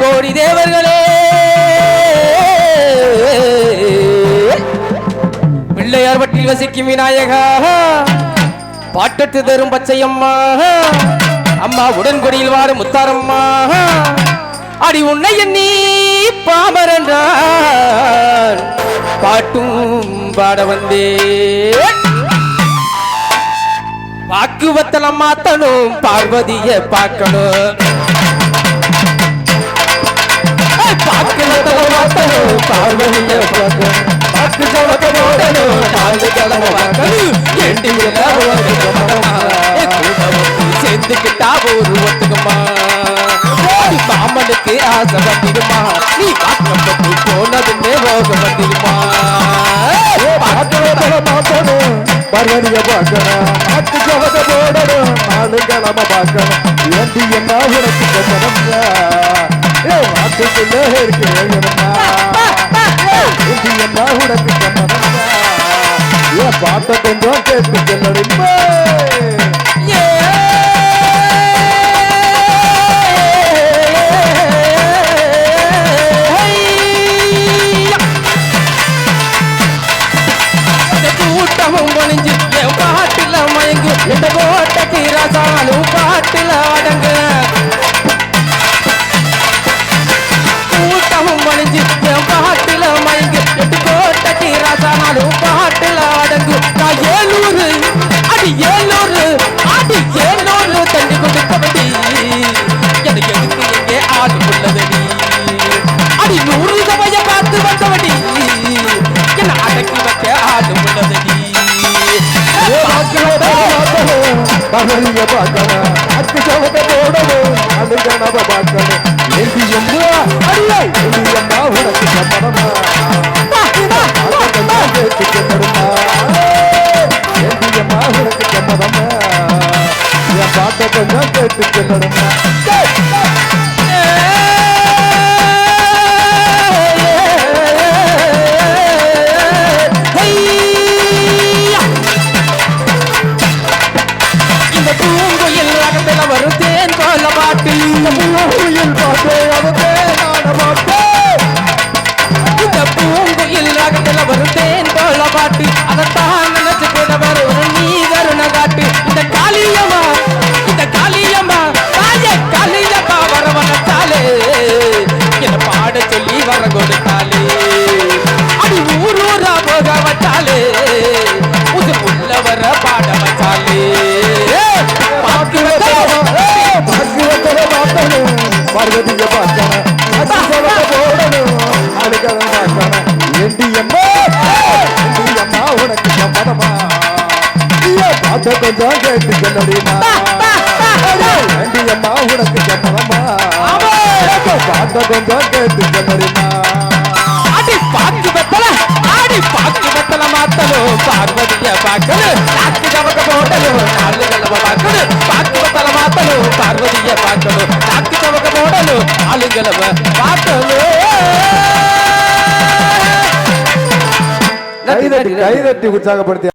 கோடி தேவர்களே. பிள்ளையார் பட்டில் வசிக்கும் விநாயகா. பாட்டத்து தரும் பச்சையம்மா. அம்மா உடன்குடியில் வாடும் முத்தாரம்மா. அடி உன்னை எண்ணி பாமரன்றான் பாட்டும் பாட வந்தே வாக்குவத்தலம் மாத்தணும் பார்வதிய பார்க்கணும். பார்வதிய பார்க்கணும் பாக்கு சவக்க நாலு கிழமை பார்க்கணும் எண்டி சேர்ந்துக்கிட்டா ஒரு ஒத்துக்குமா மாமனுக்கு ஆசை வந்திருமா நீ பார்க்கப்பட்டு போனதுன்னே போக வந்திருமா பார்க்கறதுல மாத்தணும் பார்க்கணும் நாட்டு ஜவத போடணும் நாலு கிழமை பார்க்கணும் ஏண்டி என்ன உனக்கு கட்டணம்யா ஏ இருக்கு என்ன உனக்கு கட்டணம்யா பாட்ட கொஞ்சம் கேட்டு சொல்லணுமே கூட்டமும் மயங்கு. இந்த கோட்டைக்கு ரசாலும் பாட்டுல பகலிய பார்க்கணும் அத்து சவத போடணும் அது கனவ பார்க்கணும் ஏண்டி என்ன அடியே! ஏண்டி என்ன உனக்கு சம்மதமா கேட்டு சொல்லணுமா ஏண்டி என்ன உனக்கு சம்மதமா என் பாட்ட கொஞ்சம் கேட்டு சொல்லணுமா ஐயா கொஞ்சம் கேட்டு சொல்லடிமா ஏண்டி உனக்கு சம்மதமா பாட்ட கொஞ்சம் கேட்டு சொல்லடிமா அடி பாக்கு வெத்தல ஆடி பாக்கு வெத்தல மாத்தலும் பார்வதிய பார்க்கணும் நாக்கு கவக்க போடலும் நாலு கிழமை பார்க்கணும் பாக்கு வெத்தல மாத்தலும் பார்வதிய பார்க்கணும் நாக்கு கவக்க நாலு கைதட்டி கைதட்டி உற்சாகப்படுத்தி